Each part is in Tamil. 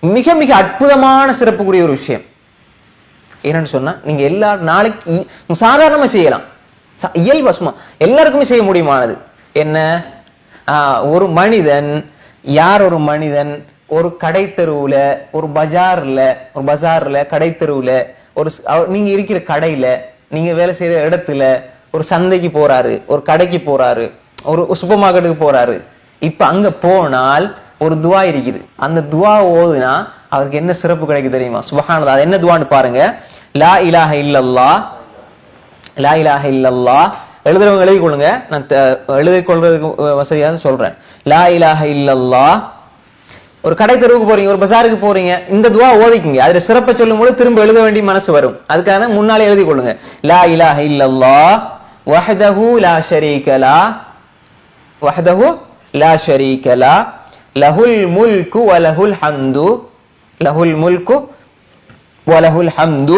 மிக மிக அற்புதமான சிறப்புக்குரிய ஒரு விஷயம். என்னன்னு சொன்னா நீங்க எல்லா நாளைக்கு சாதாரணமா செய்யலாம். ச- இயல்பா சும்மா எல்லாருக்குமே செய்ய முடியுமானது? என்ன? ஒரு மனிதன் யார் ஒரு மனிதன்? ஒரு கடை தெருவுல ஒரு பஜார்ல ஒரு பஜார்ல கடை தெருவுல ஒரு நீங்க இருக்கிற கடையில நீங்க வேலை செய்யற இடத்துல ஒரு சந்தைக்கு போறாரு ஒரு கடைக்கு போறாரு ஒரு சூப்பர் மார்க்கெட்டுக்கு போறாரு. இப்ப அங்க போனால் ஒரு துவா இருக்குது. அந்த துவா ஓதுனா அவருக்கு என்ன சிறப்பு கிடைக்கும் தெரியுமா? சுபஹானல்லாஹ் அது என்ன துவான்னு பாருங்க. லா இலாஹ இல்லல்லா லா இலாஹ இல்லல்லா. எழுதுறவங்க எழுதி கொள்ளுங்க. நான் த- எழுதி கொள்றதுக்கு வசதியாக சொல்றேன். லா இலாஹ இல்லல்லா. ஒரு கடை தெருவுக்கு போறீங்க ஒரு பசாருக்கு போறீங்க இந்த துவா ஓதிக்குங்க. அதுல சிறப்பை சொல்லும் போது திரும்ப எழுத வேண்டிய மனசு வரும். அதுக்காக முன்னாலே எழுதி கொள்ளுங்க. லா இலாஹ இல்லல்லா வஹதஹு லா ஷரீக லா له الملك وله الحمد. له الملك وله الحمد.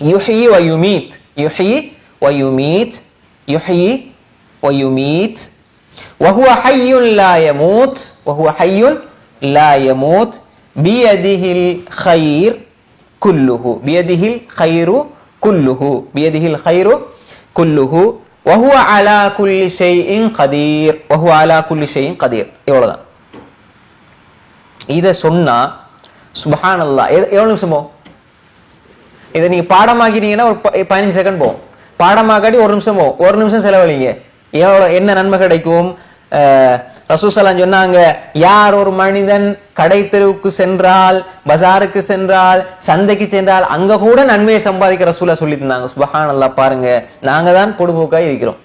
يحيي ويميت. يحيي ويميت. يحيي ويميت. وهو حي لا يموت. وهو حي لا يموت. بيده الخير كله. بيده الخير كله. بيده الخير كله. وهو على كل شيء قدير. وهو على كل شيء قدير. إيه يوردان இத சொன்னா சுபஹான் அல்லா எவ்வளவு நிமிஷம் இதை நீங்க பாடமாக்கிட்டீங்கன்னா ஒரு ப- பதினஞ்சு செகண்ட் போகும் பாடமாக்காட்டி ஒரு நிமிஷம் போகும் ஒரு நிமிஷம் செலவழிங்க. எவ்வளவு என்ன நன்மை கிடைக்கும்? அஹ், ரசூசலாம் சொன்னாங்க யார் ஒரு மனிதன் கடை தெருவுக்கு சென்றால் பஜாருக்கு சென்றால் சந்தைக்கு சென்றால் அங்க கூட நன்மையை சம்பாதிக்க ரசூலா சொல்லி தந்தாங்க. சுபஹான் பாருங்க. நாங்க தான் பொடுபோக்காய் இருக்கிறோம்.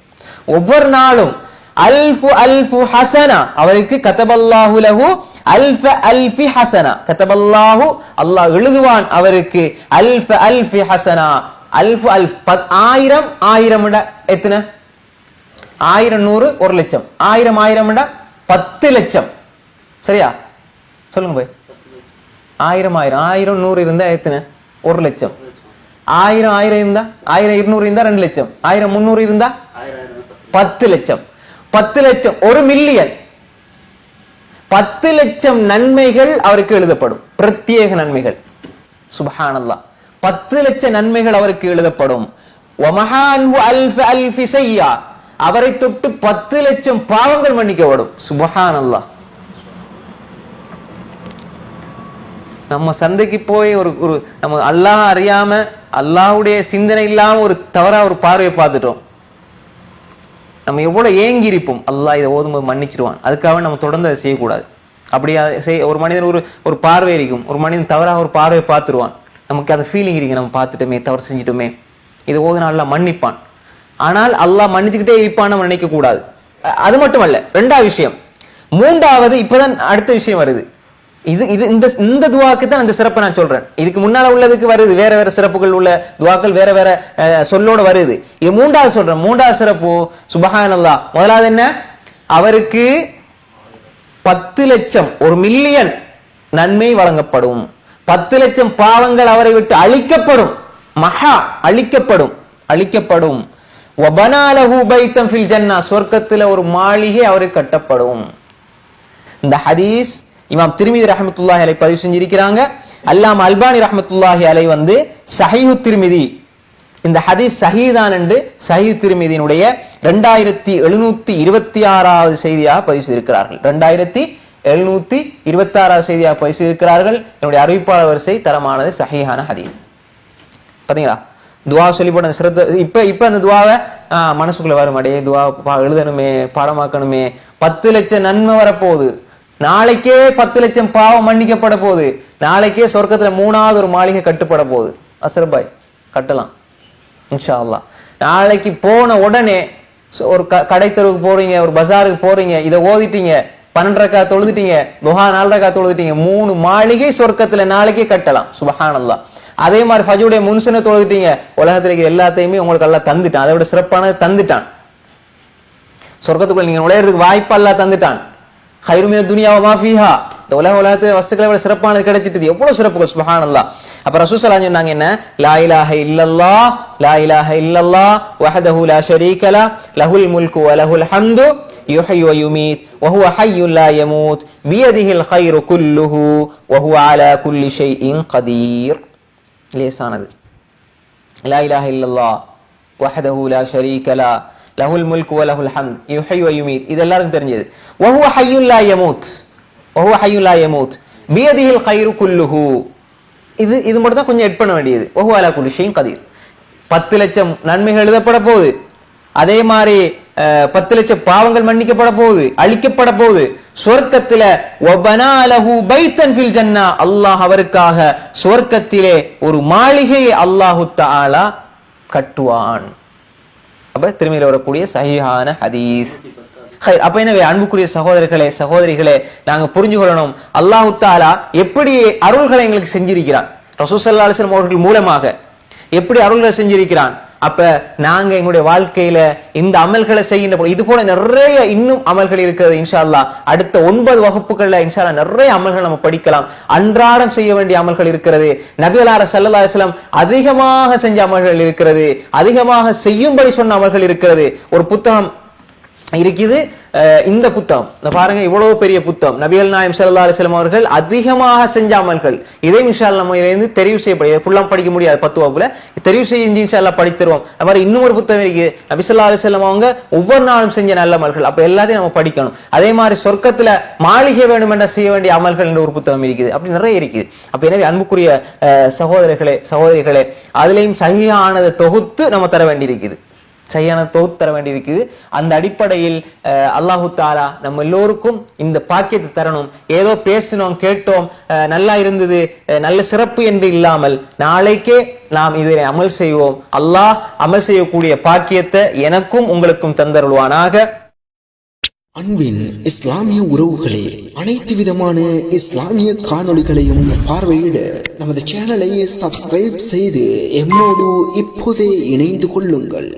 ஒவ்வொரு நாளும் அல்ஃபு அல்ஃபு ஹசனா. அவருக்கு கதபல்லாஹு லஹு அல்ஃப அல்ஃபி ஹசனா. கதபல்லாஹு அல்லாஹ் எழுதுவான் அவருக்கு அல்ஃப அல்ஃபி ஹசனா. அல்ஃபு அல்ஃப் ஆயிரம் ஆயிரம் எத்தனை? ஆயிரம் நூறு ஒரு லட்சம். ஆயிரம் ஆயிரம் பத்து லட்சம். சரியா? சொல்லுங்க போய். ஆயிரம் ஆயிரம். ஆயிரம் நூறு இருந்தா எத்தனை? ஒரு லட்சம். ஆயிரம் ஆயிரம் இருந்தா? ஆயிரம் இருநூறு இருந்தா ரெண்டு லட்சம். ஆயிரம் முந்நூறு இருந்தா? பத்து லட்சம். பத்து லட்சம் ஒரு மில்லியன் பத்து லட்சம் நன்மைகள் அவருக்கு எழுதப்படும். பிரத்யேக நன்மைகள். சுபஹானல்லா. பத்து லட்சம் நன்மைகள் அவருக்கு எழுதப்படும். அல்ஃப அவரை தொட்டு பத்து லட்சம் பாவங்கள் மன்னிக்கப்படும். சுபஹானல்லா. நம்ம சந்தைக்கு போய் ஒரு ஒரு நம்ம அல்லாஹ் அறியாம அல்லாஹ்வுடைய சிந்தனை இல்லாம ஒரு தவறா ஒரு பார்வையை பார்த்துட்டோம். நம்ம எவ்வளோ ஏங்கி இருப்போம் அல்லாஹ் இதை ஓதும்போது மன்னிச்சிருவான். அதுக்காக நம்ம தொடர்ந்து அதை செய்யக்கூடாது. அப்படியா செய் ஒரு மனிதன் ஒரு ஒரு பார்வை இருக்கும். ஒரு மனிதன் தவறாக ஒரு பார்வையை பார்த்துருவான். நமக்கு அந்த ஃபீலிங் இருக்கு. நம்ம பார்த்துட்டோமே தவறு செஞ்சிட்டோமே. இதை ஓதுனா அல்லாஹ் மன்னிப்பான். ஆனால் அல்லாஹ் மன்னிச்சுக்கிட்டே இருப்பான் நம்ம நினைக்க கூடாது அது மட்டுமல்ல ரெண்டாவது விஷயம். மூன்றாவது இப்போதான் அடுத்த விஷயம் வருது. இது இது இந்த இந்த துவாக்கு தான் அந்த சிறப்பை நான் சொல்றேன். இதுக்கு முன்னால உள்ளதுக்கு வருது வேற வேற சிறப்புகள் உள்ள துவாக்கள் வேற வேற சொல்லோட வருது. இது மூன்றாவது சொல்றேன். மூன்றாவது சிறப்பு சுபஹானல்லாஹ் முதலாவது என்ன? அவருக்கு பத்து லட்சம் ஒரு மில்லியன் நன்மை வழங்கப்படும். பத்து லட்சம் பாவங்கள் அவரை விட்டு அழிக்கப்படும். மகா அழிக்கப்படும் அழிக்கப்படும். வபனாலஹு பைத்தம் ஃபில் ஜன்னா. சொர்க்கத்தில் ஒரு மாளிகை அவருக்கு கட்டப்படும். இந்த ஹதீஸ் இமாம் திருமிதி ரஹமத்துல்லாஹி அலை பதிவு செஞ்சிருக்கிறாங்க. அல்லாம் அல்பானி ரஹமத்துல்லாஹி அலை வந்து சஹீஹு திருமிதி. இந்த ஹதீஸ் சஹீதான் என்று சஹீஹ் திருமிதியினுடைய ரெண்டாயிரத்தி எழுநூத்தி இருபத்தி ஆறாவது செய்தியாக பதிவு செய்திருக்கிறார்கள். ரெண்டாயிரத்தி எழுநூத்தி இருபத்தி ஆறாவது செய்தியாக பதிவு செய்திருக்கிறார்கள். என்னுடைய அறிவிப்பாளர் வரிசை தரமானது சஹீஹான ஹதீஸ். பாத்தீங்களா? துவா சொல்லி போட சிறந்த இப்ப இப்ப அந்த துவாவை ஆஹ், மனசுக்குள்ள வரும் அடையே துவா பா- எழுதணுமே பாடமாக்கணுமே. பத்து லட்சம் நன்மை வரப்போகுது. நாளைக்கே பத்து லட்சம் பாவம் மன்னிக்கப்பட போகுது. நாளைக்கே சொர்க்கத்துல மூணாவது ஒரு மாளிகை கட்டுப்பட போகுது. அசர்பாய் கட்டலாம். இன்ஷா அல்லா நாளைக்கு போன உடனே ஒரு க- கடை தெருவுக்கு போறீங்க ஒரு பஜாருக்கு போறீங்க இதை ஓதிட்டீங்க பன்னெண்டரைக்கா தொழுதுட்டீங்க துஹா நாலரைக்கா தொழுதுட்டீங்க மூணு மாளிகை சொர்க்கத்துல நாளைக்கே கட்டலாம். சுபஹானல்லா அதே மாதிரி ஃபஜுடைய முன்சனை தொழுதுட்டீங்க உலகத்துல இருக்கிற எல்லாத்தையுமே உங்களுக்கு எல்லாம் தந்துட்டான். அதை விட சிறப்பானது தந்துட்டான். சொர்க்கத்துக்குள்ள நீங்க நுழையிறதுக்கு வாய்ப்பு அல்லா தந்துட்டான். ஹைருமின துனியாவ மாஃபிஹா இந்த உலக உலகத்துல வஸ்துக்களை விட சிறப்பானது கிடைச்சிட்டது எவ்வளவு சிறப்புகள் சுபஹானல்லாஹ் அப்ப ரசூசலா சொன்னாங்க என்ன லா இலாஹ இல்லல்லாஹ் லா இலாஹ இல்லல்லாஹ் வஹதஹு லா ஷரீக லா லஹுல் முல்கு வ லஹுல் ஹம்து يحيي ويميت وهو حي لا يموت بيده الخير كله وهو على كل شيء قدير லேசானது லா இலாஹ இல்லல்லாஹ் வஹதஹு லா ஷரீக லா லஹுல் முல்க் வ லஹுல் ஹம்த். யுஹை வ யுமீத். இது எல்லாருக்கும் தெரிஞ்சது. வஹுவ ஹய்யுல் லா யமூத். வஹுவ ஹய்யுல் லா யமூத். பியதிஹில் கைரு குல்லுஹு. இது இது மட்டும் தான் கொஞ்சம் எட் பண்ண வேண்டியது. வஹுவ அலா குல்லி ஷைஇன் கதீர். பத்து லட்சம் நன்மைகள் எழுதப்பட போகுது. அதே மாதிரி பத்து லட்சம் பாவங்கள் மன்னிக்கப்பட போகுது. அழிக்கப்பட போகுது. சொர்க்கத்தில ஜன்னா. அல்லாஹ் அவருக்காக சொர்க்கத்திலே ஒரு மாளிகையை அல்லாஹு தாலா கட்டுவான். அப்போ திரும்பியில் வரக்கூடிய சஹிஹான ஹதீஸ். ஹை, அப்ப எனவே அன்புக்குரிய சகோதரர்களே சகோதரிகளே நாங்க புரிஞ்சு கொள்ளணும் அல்லாஹு தாலா எப்படி அருள்களை எங்களுக்கு செஞ்சிருக்கிறான்? ரசூசல்லாசன் அவர்கள் மூலமாக எப்படி அருள்களை செஞ்சிருக்கிறான்? அப்ப நாங்க எங்களுடைய வாழ்க்கையில இந்த அமல்களை செய்கின்ற இது போல நிறைய இன்னும் அமல்கள் இருக்கிறது இன்ஷால்லா அடுத்த ஒன்பது வகுப்புகள்ல இன்ஷால்லா நிறைய அமல்கள் நம்ம படிக்கலாம். அன்றாடம் செய்ய வேண்டிய அமல்கள் இருக்கிறது. நபிகளார சல்லல்லாஹு அதிகமாக செஞ்ச அமல்கள் இருக்கிறது. அதிகமாக செய்யும்படி சொன்ன அமல்கள் இருக்கிறது. ஒரு புத்தகம் இருக்குது. இந்த புத்தகம். இந்த பாருங்க இவ்வளவு பெரிய புத்தகம். நபிகள் நாயம் ஸல்லல்லாஹு அலைஹி அவர்கள் அதிகமாக செஞ்ச அமல்கள். இதே மிஷால் நம்ம இருந்து தெரிவு செய்யப்படுகிறது ஃபுல்லா படிக்க முடியாது பத்து வகுப்புல. தெரிவு செஞ்சு இன்ஷா படித்தருவோம் படித்துருவோம். அது மாதிரி இன்னும் ஒரு புத்தகம் இருக்கு. நபி ஸல்லல்லாஹு அலைஹி அவங்க ஒவ்வொரு நாளும் செஞ்ச நல்ல அமல்கள். அப்ப எல்லாத்தையும் நம்ம படிக்கணும். அதே மாதிரி சொர்க்கத்துல மாளிகை வேணும் என்ற செய்ய வேண்டிய அமல்கள் என்ற ஒரு புத்தகம் இருக்குது. அப்படி நிறைய இருக்குது. அப்ப எனவே அன்புக்குரிய சகோதரர்களே சகோதரிகளே அதுலயும் சகியானதை தொகுத்து நம்ம தர வேண்டியிருக்குது. சரியான தொகுத்து தர வேண்டியிருக்குது. அந்த அடிப்படையில் அஹ், அல்லாஹு தாலா நம்ம எல்லோருக்கும் இந்த பாக்கியத்தை தரணும். ஏதோ பேசினோம் கேட்டோம் அஹ், நல்லா இருந்தது நல்ல சிறப்பு என்று இல்லாமல் நாளைக்கே நாம் இதனை அமல் செய்வோம். அல்லாஹ் அமல் செய்யக்கூடிய பாக்கியத்தை எனக்கும் உங்களுக்கும் தந்தருள்வானாக. அன்பின் இஸ்லாமிய உறவுகளே அனைத்து விதமான இஸ்லாமிய காணொளிகளையும் பார்வையிட நமது சேனலை சப்ஸ்கிரைப் செய்து எம்மோடு இப்போதே இணைந்து கொள்ளுங்கள்.